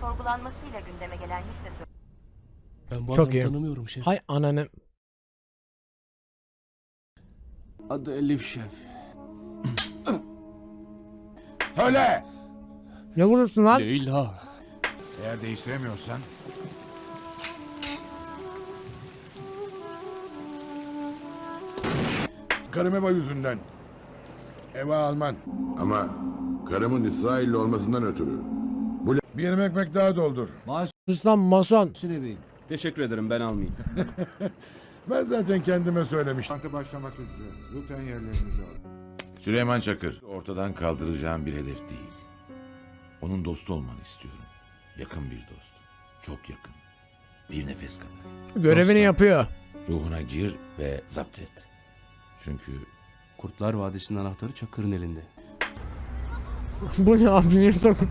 Sorgulanmasıyla gündeme gelen sö- Ben bu Çok adamı iyi. tanımıyorum şef. Hay ananı. Adı Elif şef. Söyle! Ne vurursun lan? Leyla. Eğer değiştiremiyorsan... Karım Eva yüzünden. Eva Alman. Ama karımın İsrailli olmasından ötürü. Bir yemek ekmek daha doldur. Sus lan mason. Teşekkür ederim ben almayayım. Ben zaten kendime söylemiştim. Banka başlamak üzere. Lütfen yerlerinizi alın. Süleyman Çakır ortadan kaldıracağım bir hedef değil. Onun dostu olmanı istiyorum. Yakın bir dost. Çok yakın. Bir nefes kadar. Görevini Dostum, yapıyor. Ruhuna gir ve zapt et. Çünkü Kurtlar Vadisi'nin anahtarı Çakır'ın elinde. Bu ne abi? Niye takın?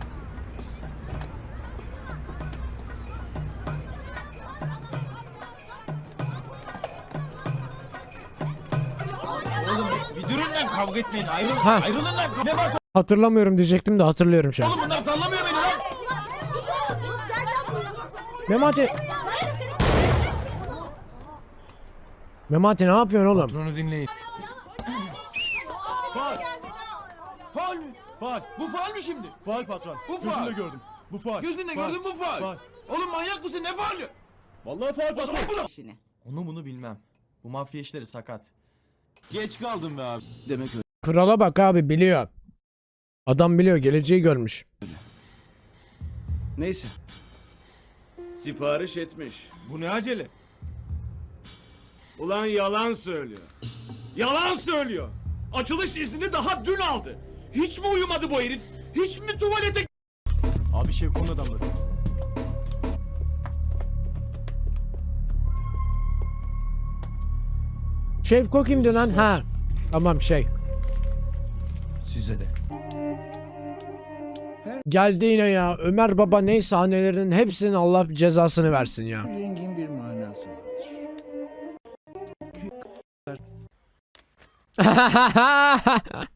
Bir durun lan kavga etmeyin. Ayrılın. Ha. Ayrılın lan. Ne bak Hatırlamıyorum diyecektim de hatırlıyorum şu an. oğlum bunlar sallamıyor beni lan. Memati. Memati ne yapıyorsun oğlum? Patronu dinleyin. Faal. Faal? Faal. Bu faal mi şimdi? Faal patron. Bu faal. Gözünle gördüm. Bu faal. Gözünle gördün bu faal. Oğlum manyak mısın? Ne faali? Vallahi faal patron. bunu. Onu bunu bilmem. Bu mafya işleri sakat. Geç kaldım be abi. Demek öyle. Krala bak abi biliyor. Adam biliyor geleceği görmüş. Neyse. Sipariş etmiş. Bu ne acele? Ulan yalan söylüyor. Yalan söylüyor. Açılış iznini daha dün aldı. Hiç mi uyumadı bu herif? Hiç mi tuvalete Abi Şevko'nun adamları. Şevko kimdi lan? Ha. Tamam şey. Size de. Geldi yine ya. Ömer Baba ne sahnelerinin hepsinin Allah cezasını versin ya. Rengin bir manası vardır.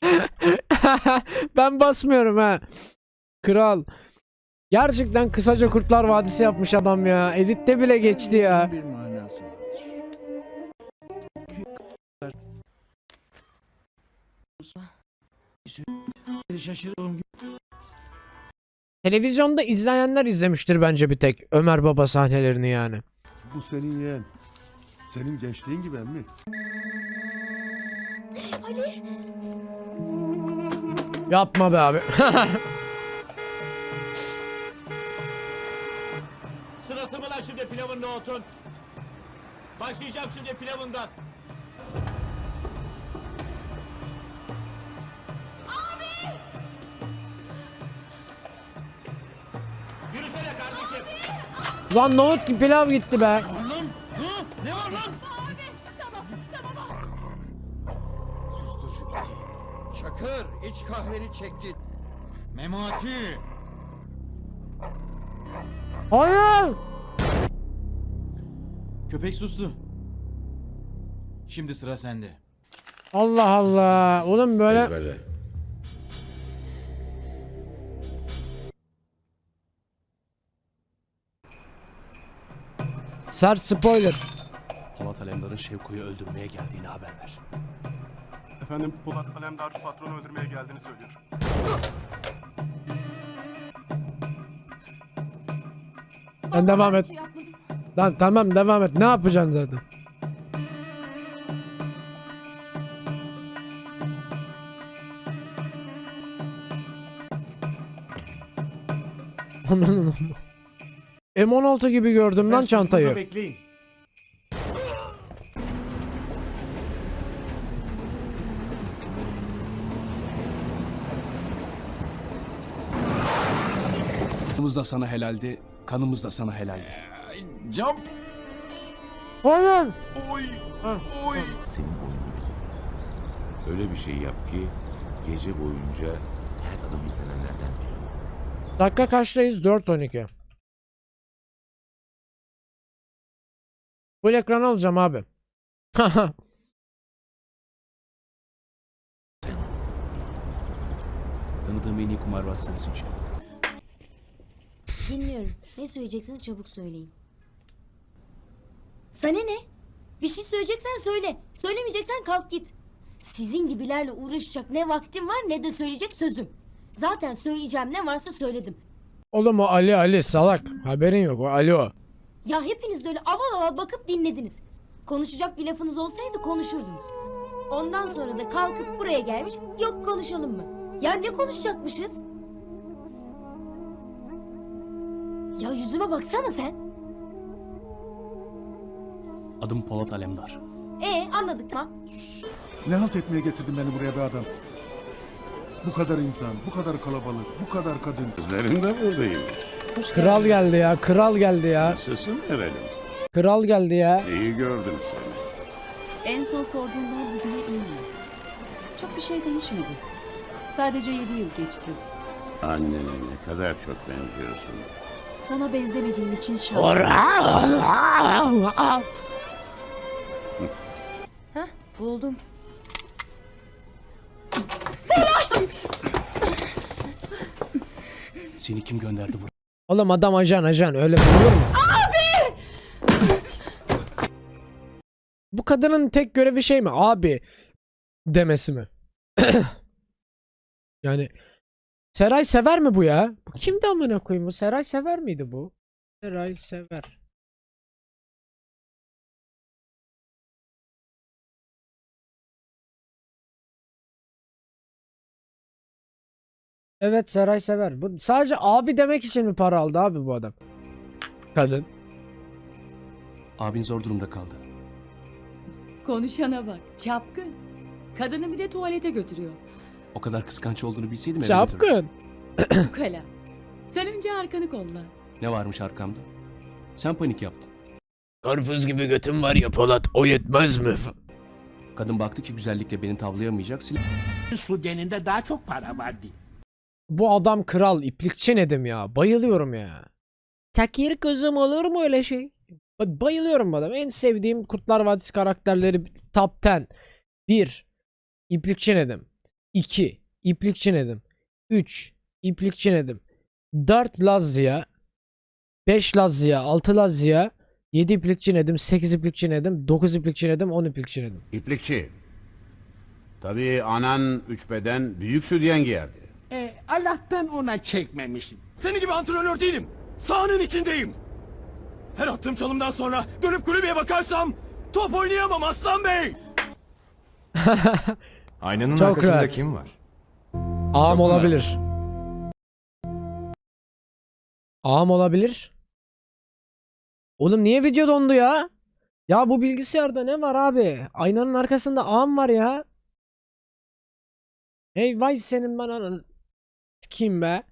ben basmıyorum ha. Kral. Gerçekten kısaca Kurtlar Vadisi yapmış adam ya. Editte bile geçti ya. Televizyonda izleyenler izlemiştir bence bir tek Ömer Baba sahnelerini yani. Bu senin yeğen. Senin gençliğin gibi emmi. Yapma be abi. Sırası mı lan şimdi pilavın nohutun? Başlayacağım şimdi pilavından. Abi! Yürüsene kardeşim. Lan nohut gibi pilav gitti be. Çakır iç kahveni çek git. Memati. Hayır. Köpek sustu. Şimdi sıra sende. Allah Allah. Oğlum böyle ezberle. sert spoiler. Polat Alemdar'ın Şevko'yu öldürmeye geldiğini haber ver. Efendim Polat Alemdar patronu öldürmeye geldiğini söylüyor. Sen devam et. Lan tamam devam et. Ne yapacaksın zaten? Ananın amma. M16 gibi gördüm lan çantayı. Bekleyin. Kanımız da sana helaldi, kanımız da sana helaldi. Jump. Hayır. Senin oyununu bilirim. Öyle bir şey yap ki gece boyunca her adım izlenenlerden biri ol. Dakika kaçtayız? 4.12. Full ekran alacağım abi. Tanıdığım en iyi kumarbaz sensin şef. Dinliyorum. Ne söyleyeceksiniz çabuk söyleyin. Sana ne? Bir şey söyleyeceksen söyle. Söylemeyeceksen kalk git. Sizin gibilerle uğraşacak ne vaktim var ne de söyleyecek sözüm. Zaten söyleyeceğim ne varsa söyledim. Oğlum o Ali Ali salak. Haberin yok o Ali o. Ya hepiniz de öyle aval aval bakıp dinlediniz. Konuşacak bir lafınız olsaydı konuşurdunuz. Ondan sonra da kalkıp buraya gelmiş yok konuşalım mı? Ya ne konuşacakmışız? Ya yüzüme baksana sen. Adım Polat Alemdar. E anladık tamam. Ne halt etmeye getirdin beni buraya be adam? Bu kadar insan, bu kadar kalabalık, bu kadar kadın. Kızların da buradayım. Kral geldi ya. Kral geldi ya. Nasılsın Erelim? Kral geldi ya. İyi gördüm seni. En son sorduğumdan bugüne iyi. Çok bir şey değişmedi. Sadece yedi yıl geçti. Annene ne kadar çok benziyorsun. Sana benzemediğim için şans. Buldum. Seni kim gönderdi buraya? Oğlum adam ajan ajan öyle olur mu? Abi! Bu kadının tek görevi şey mi? Abi demesi mi? yani Seray Sever mi bu ya? Bu kimdi amına koyayım bu? Seray Sever miydi bu? Seray Sever. Evet Seray Sever. Bu sadece abi demek için mi para aldı abi bu adam? Kadın. Abin zor durumda kaldı. Konuşana bak. Çapkın. Kadını bir de tuvalete götürüyor. O kadar kıskanç olduğunu bilseydim götürürdüm. Çapkın. Ukala. Sen önce arkanı kolla. Ne varmış arkamda? Sen panik yaptın. Karpuz gibi götüm var ya Polat o yetmez mi? Kadın baktı ki güzellikle beni tavlayamayacak. Silah Su geninde daha çok para vardı. Bu adam kral iplikçi Nedim ya. Bayılıyorum ya. Takir kızım olur mu öyle şey? Ba- Bayılıyorum bu adam. En sevdiğim Kurtlar Vadisi karakterleri top 10. 1. İplikçi Nedim. 2. İplikçi Nedim. 3. İplikçi Nedim. 4. Lazya. 5 Lazya. 6 Lazya. 7 İplikçi Nedim. 8 İplikçi Nedim. 9 İplikçi Nedim. 10 İplikçi Nedim. İplikçi. Tabii anan üç beden büyük sütyen giyerdi. E, Allah'tan ona çekmemişim. Senin gibi antrenör değilim. Sahanın içindeyim. Her attığım çalımdan sonra dönüp kulübeye bakarsam top oynayamam Aslan Bey. Aynanın Çok arkasında rahat. kim var? Ağam Dokunma. olabilir. Ağam olabilir. Oğlum niye video dondu ya? Ya bu bilgisayarda ne var abi? Aynanın arkasında ağam var ya. Hey vay senin ben ananı. Kim be?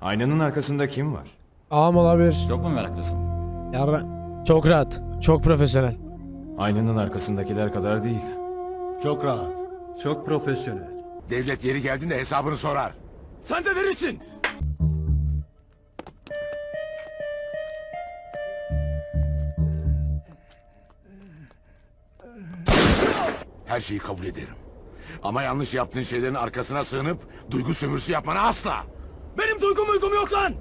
Aynanın arkasında kim var? Ağam olabilir. Çok mu meraklısın? Yarra. Çok rahat. Çok profesyonel. Aynanın arkasındakiler kadar değil. Çok rahat. Çok profesyonel. Devlet yeri geldiğinde hesabını sorar. Sen de verirsin. Her şeyi kabul ederim. Ama yanlış yaptığın şeylerin arkasına sığınıp duygu sömürüsü yapmana asla. Benim duygum uygum yok lan.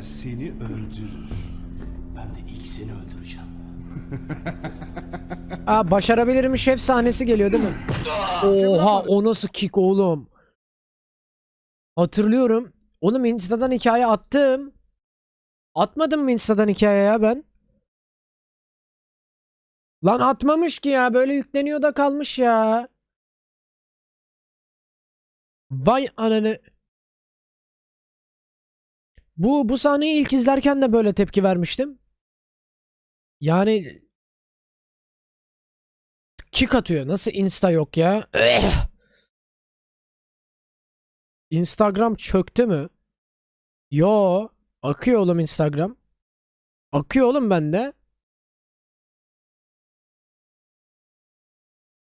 Sigara seni öldürür. Ben de ilk seni öldüreceğim. Aa başarabilir mi şef sahnesi geliyor değil mi? Oha o nasıl kick oğlum? Hatırlıyorum. Oğlum Insta'dan hikaye attım. Atmadım mı Insta'dan hikaye ya ben? Lan atmamış ki ya. Böyle yükleniyor da kalmış ya. Vay ananı. Bu bu sahneyi ilk izlerken de böyle tepki vermiştim. Yani kick atıyor. Nasıl Insta yok ya? Instagram çöktü mü? Yo. Akıyor oğlum Instagram. Akıyor oğlum bende.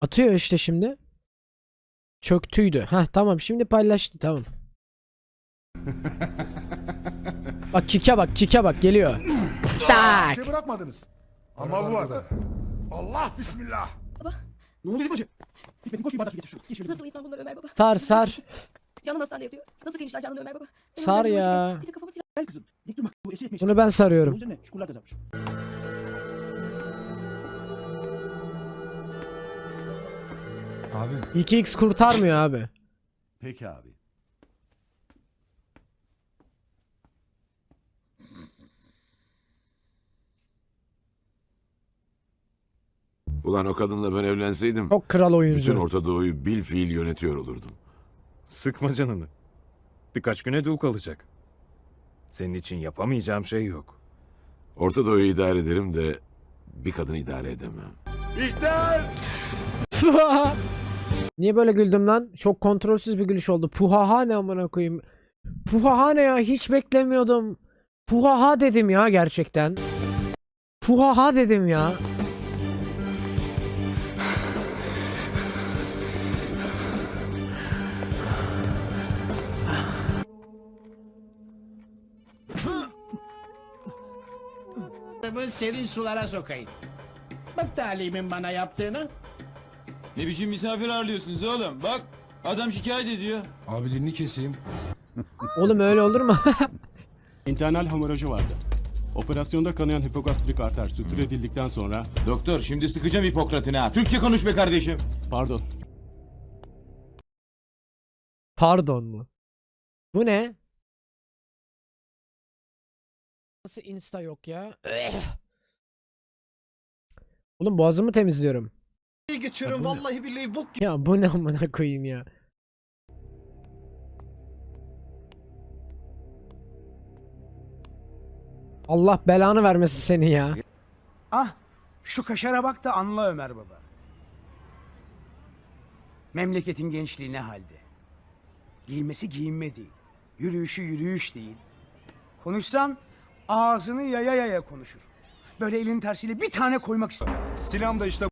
Atıyor işte şimdi. Çöktüydü. Heh tamam şimdi paylaştı tamam. Bak kike bak kike bak geliyor. Tak. şey bırakmadınız. Ama bu arada. Allah bismillah. Ne oluyor bacı? Gitmedin koş bir bardak su getir şunu. Geç şöyle. Nasıl insan bunlar Ömer baba? Sar sar. Canım hastanede yatıyor. Nasıl kıymışlar canını Ömer baba? Sar ya. Bir de kafama silah. Gel kızım. Dik durma. Bu esir etmeye Bunu ben sarıyorum. Üzerine çukurlar kazanmış. Abi. 2x kurtarmıyor abi. Peki abi. Ulan o kadınla ben evlenseydim Çok kral bütün oyuncu. Orta Doğu'yu bil fiil yönetiyor olurdum. Sıkma canını. Birkaç güne dul kalacak. Senin için yapamayacağım şey yok. Orta Doğu'yu idare ederim de bir kadını idare edemem. Niye böyle güldüm lan? Çok kontrolsüz bir gülüş oldu. Puhaha ne amına koyayım. Puhaha ne ya? Hiç beklemiyordum. Puhaha dedim ya gerçekten. Puhaha dedim ya. Serin sulara sokayım. Bak talimin bana yaptığını. Ne biçim misafir ağırlıyorsunuz oğlum? Bak adam şikayet ediyor. Abi dilini keseyim. Oğlum öyle olur mu? İnternal hemorajı vardı. Operasyonda kanayan hipogastrik arter sütür edildikten sonra... Doktor şimdi sıkacağım Hipokrat'ını ha. Türkçe konuş be kardeşim. Pardon. Pardon mu? Bu ne? Nasıl insta yok ya? Oğlum boğazımı temizliyorum. geçiyorum vallahi billahi bok Ya bu ne amına koyayım ya. Allah belanı vermesin seni ya. Ah şu kaşara bak da anla Ömer baba. Memleketin gençliği ne halde? Giymesi giyinme değil. Yürüyüşü yürüyüş değil. Konuşsan ağzını yaya yaya konuşur. Böyle elin tersiyle bir tane koymak ister. Silahım da işte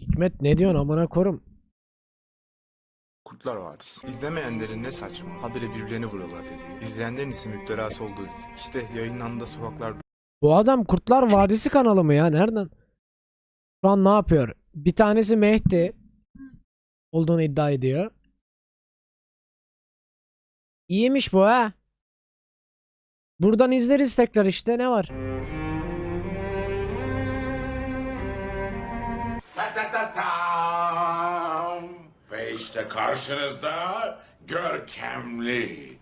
Hikmet ne diyorsun amına korum? Kurtlar Vadisi. İzlemeyenlerin ne saçma. Habire birbirlerini vuruyorlar dedi. İzleyenlerin ise müptelası olduğu dizi. İşte yayınlandı sokaklar Bu adam Kurtlar Vadisi kanalı mı ya? Nereden? Şu an ne yapıyor? Bir tanesi Mehdi olduğunu iddia ediyor. İyiymiş bu ha. Buradan izleriz tekrar işte ne var? Ve işte karşınızda görkemli,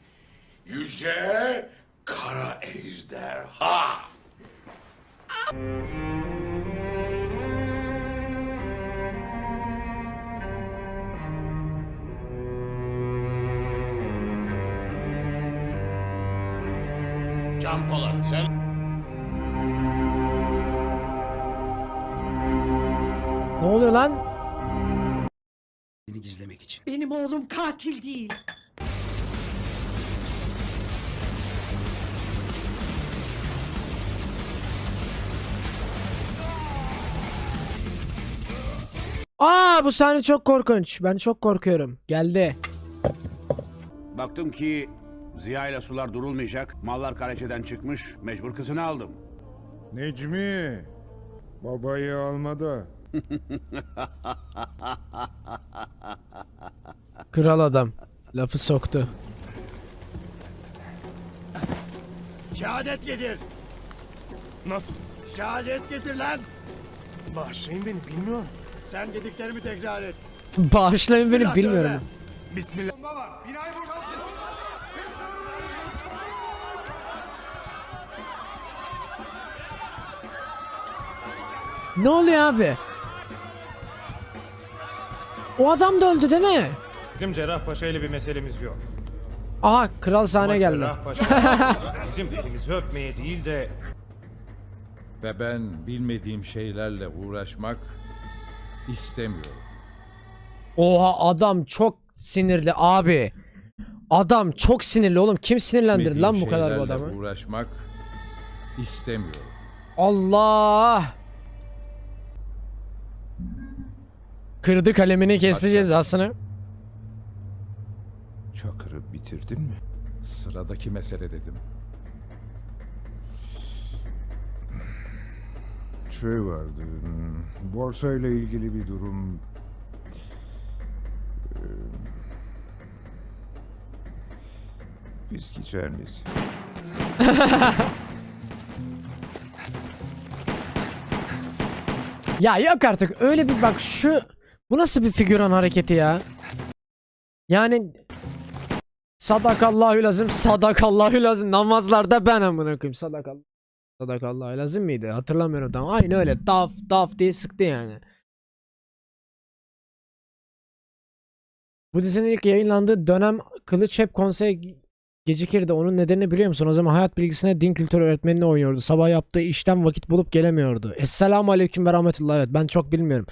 yüce, kara ejderha. Polat sen Ne oluyor lan? Seni gizlemek için. Benim oğlum katil değil. Aa bu sahne çok korkunç. Ben çok korkuyorum. Geldi. Baktım ki Ziya ile sular durulmayacak. Mallar karaçeden çıkmış. Mecbur kızını aldım. Necmi. Babayı almadı. Kral adam. Lafı soktu. Şehadet getir. Nasıl? Şehadet getir lan. Bağışlayın beni bilmiyorum. Sen dediklerimi tekrar et. Bağışlayın beni bilmiyorum. tövbe. Bismillah. Ne oluyor abi? O adam da öldü değil mi? Bizim Cerrahpaşa ile bir meselemiz yok. Aha kral sahne Ama geldi. Cerrahpaşa bizim elimizi öpmeye değil de Ve ben bilmediğim şeylerle uğraşmak istemiyorum. Oha adam çok sinirli abi. Adam çok sinirli oğlum. Kim sinirlendirdi Bilmediğim lan bu kadar bu şeylerle adamı? uğraşmak istemiyorum. Allah. Kırdı kalemini kesti cezasını. Çakır'ı bitirdin mi? Sıradaki mesele dedim. Şey vardı. Borsa ile ilgili bir durum. Ee, Viski çernesi. Ya yok artık öyle bir bak şu bu nasıl bir figüran hareketi ya? Yani Sadakallahü lazım, sadakallahü lazım. Namazlarda ben amına koyayım sadakallah. Sadakallahü lazım mıydı? Hatırlamıyorum tam. Aynı öyle daf daf diye sıktı yani. Bu dizinin ilk yayınlandığı dönem Kılıç hep konseye gecikirdi. Onun nedenini biliyor musun? O zaman hayat bilgisine din kültürü öğretmenini oynuyordu. Sabah yaptığı işten vakit bulup gelemiyordu. Esselamu aleyküm ve rahmetullah. Evet ben çok bilmiyorum.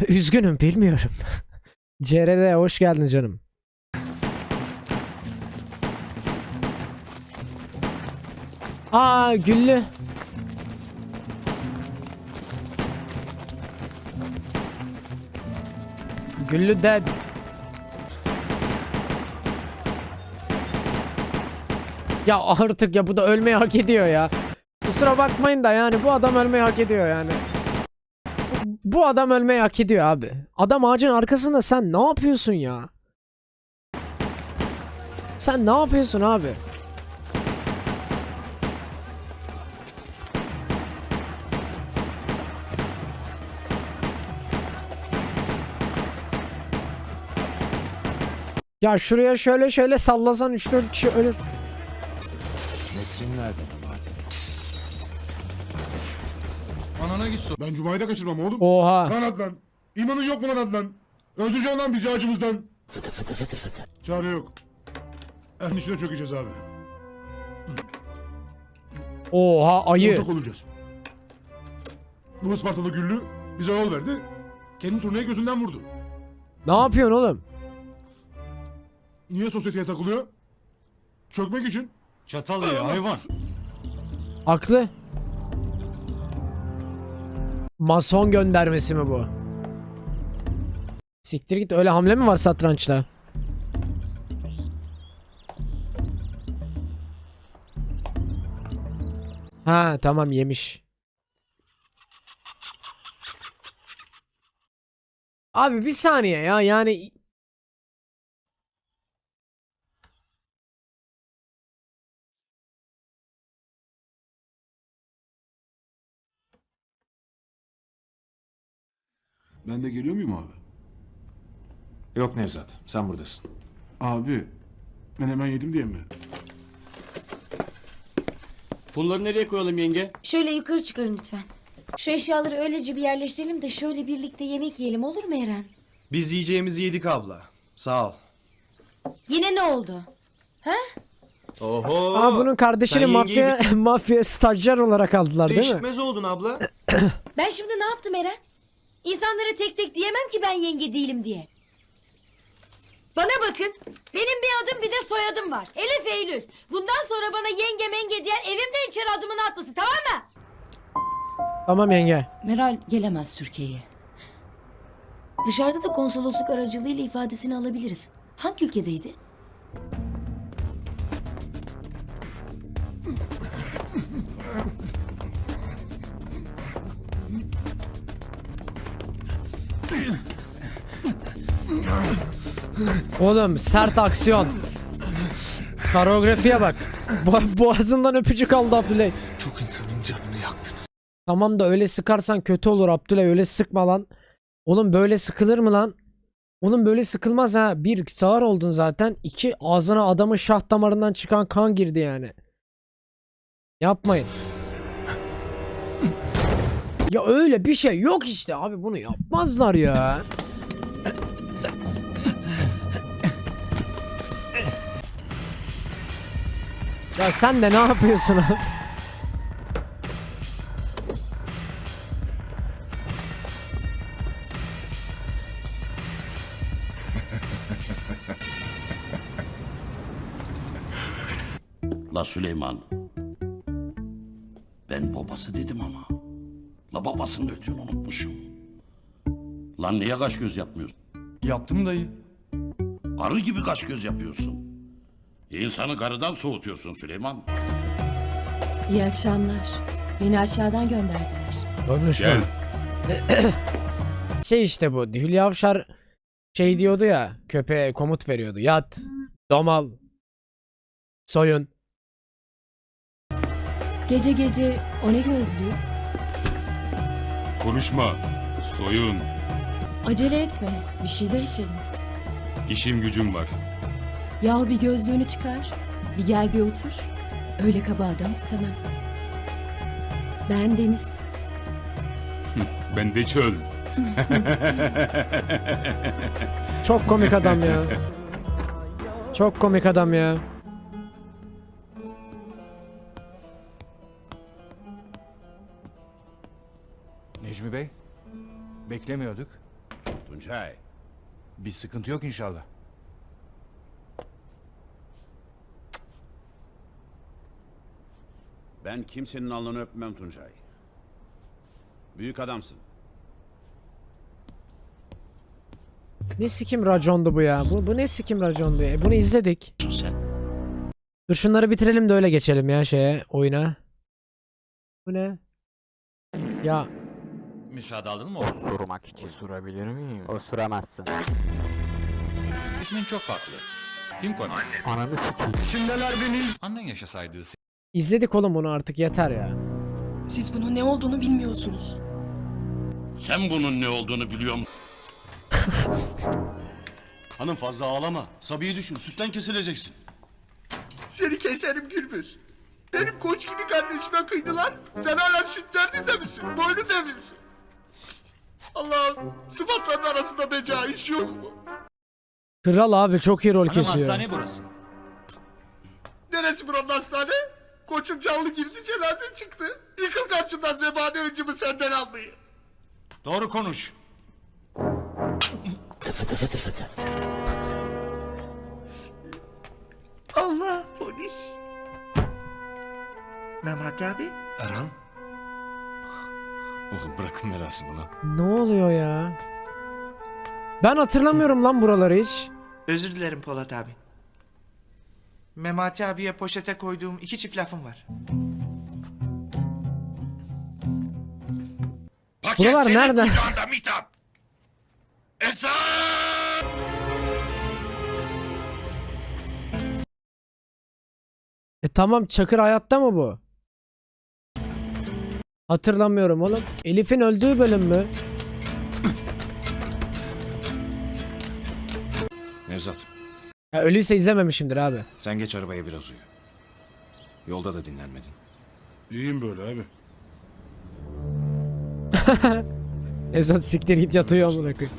Üzgünüm bilmiyorum. CRD hoş geldin canım. Aa Güllü. Güllü dead. Ya artık ya bu da ölmeyi hak ediyor ya. Kusura bakmayın da yani bu adam ölmeyi hak ediyor yani. Bu- adam ölmeyi hak ediyor abi. Adam ağacın arkasında sen ne yapıyorsun ya? Sen ne yapıyorsun abi? Ya şuraya şöyle şöyle sallasan 3-4 kişi ölür. Nesrin nerede Anana git Ben Cuma'yı da kaçırmam oğlum. Oha. Lan Adnan. İmanın yok mu lan Adnan? Öldüreceksin lan bizi acımızdan. Fıtı fıtı fıtı fıtı. Çare yok. En içine çökeceğiz abi. Oha ayı. Ortak olacağız. Bu Ispartalı Güllü bize yol verdi. Kendi turnayı gözünden vurdu. Ne yapıyorsun oğlum? Niye sosyeteye takılıyor? Çökmek için. Çatal ya hayvan. Haklı. Mason göndermesi mi bu? Siktir git öyle hamle mi var satrançta? Ha tamam yemiş. Abi bir saniye ya yani Ben de geliyor muyum abi? Yok Nevzat, sen buradasın. Abi ben hemen yedim diye mi? Bunları nereye koyalım yenge? Şöyle yukarı çıkarın lütfen. Şu eşyaları öylece bir yerleştirelim de şöyle birlikte yemek yiyelim olur mu Eren? Biz yiyeceğimizi yedik abla. Sağ ol. Yine ne oldu? Ha? Oho. Aa, bunun kardeşini sen yengeyi mafya mafya stajyer olarak aldılar değil mi? Değişmez oldun abla. Ben şimdi ne yaptım Eren? İnsanlara tek tek diyemem ki ben yenge değilim diye. Bana bakın. Benim bir adım bir de soyadım var. Elif Eylül. Bundan sonra bana yenge menge diyen evimden içeri adımını atması tamam mı? Tamam yenge. Meral gelemez Türkiye'ye. Dışarıda da konsolosluk aracılığıyla ifadesini alabiliriz. Hangi ülkedeydi? Oğlum sert aksiyon. Koreografiye bak. Bo- boğazından öpücük aldı Abdüley. Çok insanın canını yaktınız. Tamam da öyle sıkarsan kötü olur Abdüley öyle sıkma lan. Oğlum böyle sıkılır mı lan? Oğlum böyle sıkılmaz ha. Bir sağır oldun zaten. İki ağzına adamın şah damarından çıkan kan girdi yani. Yapmayın. Ya öyle bir şey yok işte abi bunu yapmazlar ya. Ya sen de ne yapıyorsun abi? La Süleyman. Ben babası dedim ama. La babasının ödüğünü unutmuşum. Lan niye kaş göz yapmıyorsun? Yaptım dayı. Karı gibi kaş göz yapıyorsun. İnsanı karıdan soğutuyorsun Süleyman. İyi akşamlar. Beni aşağıdan gönderdiler. Konuşma. şey işte bu. Hülya Avşar şey diyordu ya köpeğe komut veriyordu. Yat, domal, soyun. Gece gece o ne gözlüğü? Konuşma. Soyun. Acele etme. Bir şeyler içelim. İşim gücüm var. Ya al bir gözlüğünü çıkar. Bir gel bir otur. Öyle kaba adam istemem. Ben Deniz. Ben de çöl. Çok komik adam ya. Çok komik adam ya. Necmi Bey. Beklemiyorduk. Tuncay. Bir sıkıntı yok inşallah. Ben kimsenin alnını öpmem Tuncay. Büyük adamsın. Ne sikim racondu bu ya? Bu, bu ne sikim racondu ya? Bunu izledik. Sen. Dur şunları bitirelim de öyle geçelim ya şeye oyuna. Bu ne? Ya Müsaade aldın mı osurmak için? Osurabilir miyim? Osuramazsın. İsmin çok farklı. Kim koymuş? Ananı sikeyim. Şimdiler beni... Annen yaşasaydı izledik oğlum bunu artık yeter ya. Siz bunun ne olduğunu bilmiyorsunuz. Sen bunun ne olduğunu biliyor musun? Hanım fazla ağlama. Sabi'yi düşün. Sütten kesileceksin. Seni keserim Gürbüz. Benim koç gibi kardeşime kıydılar. Sen hala süt derdinde misin? Boynu devinsin. Allah'ım sıfatların arasında beca iş yok mu? Kral abi çok iyi rol kesiyor. burası. Neresi buranın hastane? Koçum canlı girdi cenaze çıktı. Yıkıl karşımdan zebani öncümü senden almayı. Doğru konuş. Allah polis. Mehmet abi. Erhan. Oğlum bırakın merasımı lan. Ne oluyor ya? Ben hatırlamıyorum lan buraları hiç. Özür dilerim Polat abi. Memati abiye poşete koyduğum iki çift lafım var. Buralar nerede? Kucağında Mithat. Esat! E tamam Çakır hayatta mı bu? Hatırlamıyorum oğlum. Elif'in öldüğü bölüm mü? Nevzat, Ha, ölüyse izlememişimdir abi. sen geç arabaya biraz uyu. Yolda da dinlenmedin. İyiyim böyle abi. Ezat siktir git yatıyor amına koyayım.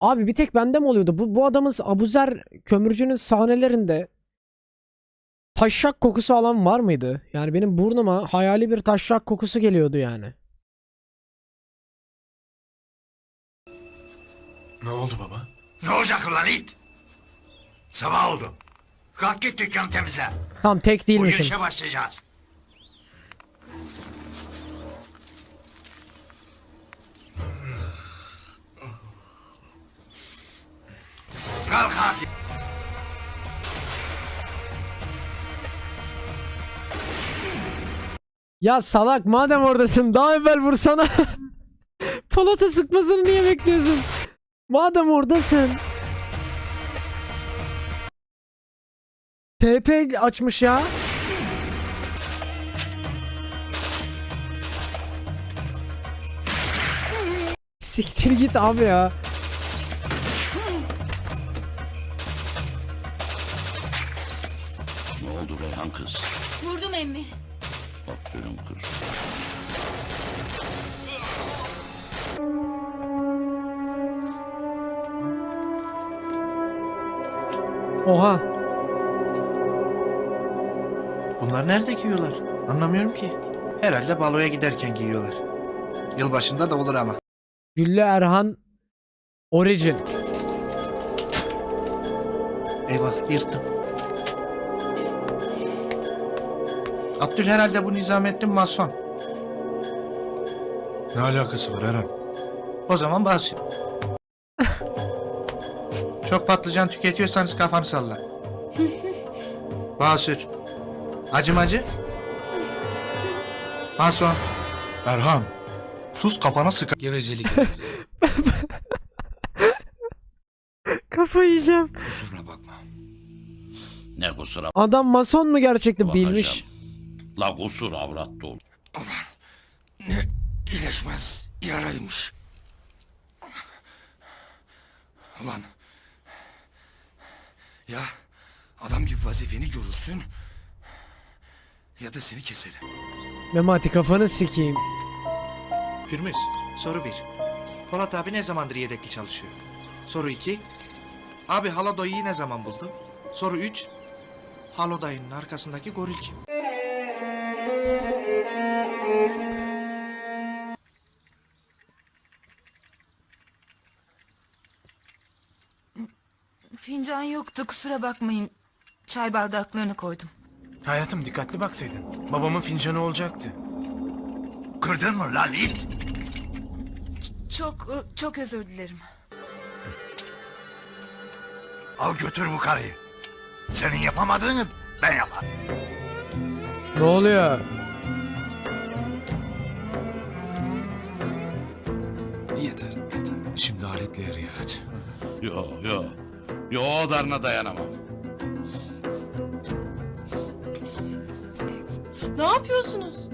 Abi bir tek bende mi oluyordu? Bu, bu adamın Abuzer kömürcünün sahnelerinde taşşak kokusu alan var mıydı? Yani benim burnuma hayali bir taşşak kokusu geliyordu yani. Ne oldu baba? Ne olacak ulan it? Sabah oldu. Kalk git dükkanı temizle. Tam tek Bugün değilmişim. işe başlayacağız. Kalk hadi. Ya salak madem oradasın daha evvel vursana. Polat'a sıkmasını niye bekliyorsun? Madem oradasın. TP açmış ya. Siktir git abi ya. Ne oldu Reyhan kız? Vurdum emmi. Aferin kız. Oha. Bunlar nerede giyiyorlar? Anlamıyorum ki. Herhalde baloya giderken giyiyorlar. Yılbaşında da olur ama. Güllü Erhan Origin. Eyvah yırttım. Abdül herhalde bu Nizamettin mason. Ne alakası var Eren? O zaman Basür. Çok patlıcan tüketiyorsanız kafanı salla. Basür. Acımacı. Mason. Erhan. Sus kafana sık. Gevezelik. Kafayı yiyeceğim. Kusuruna bakma. Ne kusura Adam mason mu gerçekten bakacağım. bilmiş. La kusur avrat dolu. Ne iyileşmez yaraymış. Ulan. Ya adam gibi vazifeni görürsün ya da seni keserim. Memati kafanı sikeyim. Pürmüz. Soru 1. Polat abi ne zamandır yedekli çalışıyor? Soru 2. Abi Halo dayıyı ne zaman buldu? Soru 3. Halo dayının arkasındaki goril kim? Fincan yoktu kusura bakmayın. Çay bardaklarını koydum. Hayatım dikkatli baksaydın. Babamın fincanı olacaktı. Kırdın mı lan it? Çok çok özür dilerim. Al götür bu karıyı. Senin yapamadığını ben yaparım. Ne oluyor? Yeter yeter. Şimdi aletle yarıya aç. Yo yo. Yo o darına dayanamam. Ne yapıyorsunuz?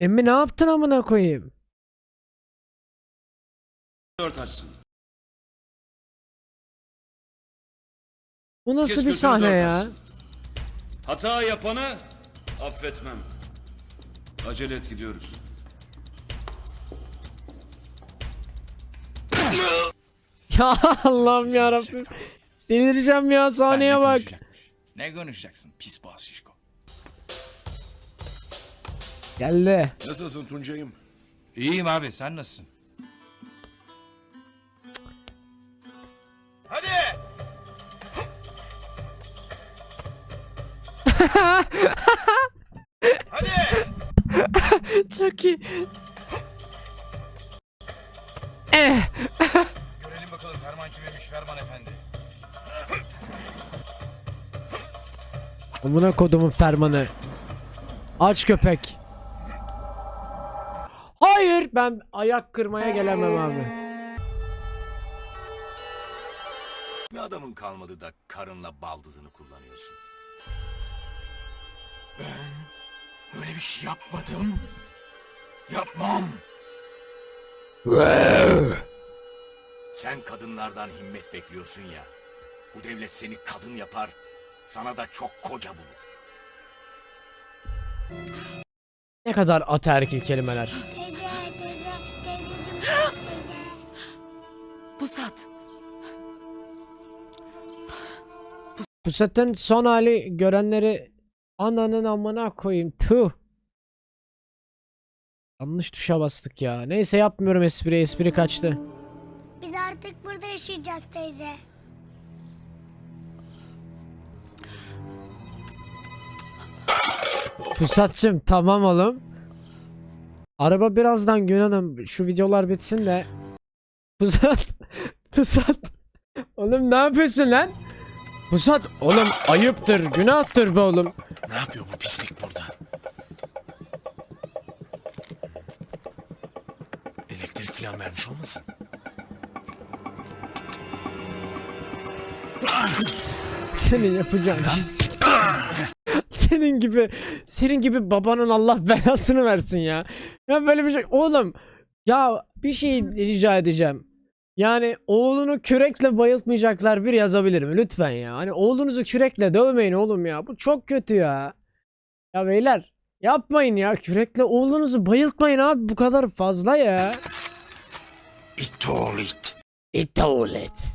Emmi ne yaptın amına koyayım? Dört açsın. Bu nasıl bir sahne ya? Hata yapanı affetmem. Acele et gidiyoruz. Ya Allah'ım ya Rabbim. Delireceğim ya sahneye bak. Ne konuşacaksın pis boğaz şişko. Geldi. Nasılsın Tuncay'ım? İyiyim abi sen nasılsın? Hadi! Hadi! Çok iyi. Eh. Bakalım Ferman efendi. Amına kodumun fermanı. Aç köpek. Hayır ben ayak kırmaya gelemem abi. Bir adamın kalmadı da karınla baldızını kullanıyorsun. Ben öyle bir şey yapmadım. Yapmam. Sen kadınlardan himmet bekliyorsun ya. Bu devlet seni kadın yapar. Sana da çok koca bulur. Ne kadar ataerkil kelimeler. Pusat. Pusat'ın son hali görenleri ananın amına koyayım. Tüh. Yanlış tuşa bastık ya. Neyse yapmıyorum espri. Espri kaçtı. Biz artık burada yaşayacağız teyze. Pusatçım tamam oğlum. Araba birazdan gün hanım şu videolar bitsin de. Pusat. Pusat. Oğlum ne yapıyorsun lan? Pusat oğlum ayıptır günahtır be oğlum. Ne yapıyor bu pislik burada? Elektrik falan vermiş olmasın? Senin yapacağın iş. Senin gibi senin gibi babanın Allah belasını versin ya. Ya böyle bir şey oğlum ya bir şey rica edeceğim. Yani oğlunu kürekle bayıltmayacaklar bir yazabilir mi lütfen ya. Hani oğlunuzu kürekle dövmeyin oğlum ya. Bu çok kötü ya. Ya beyler yapmayın ya kürekle oğlunuzu bayıltmayın abi bu kadar fazla ya. İt oğlu it. İt oğlu it.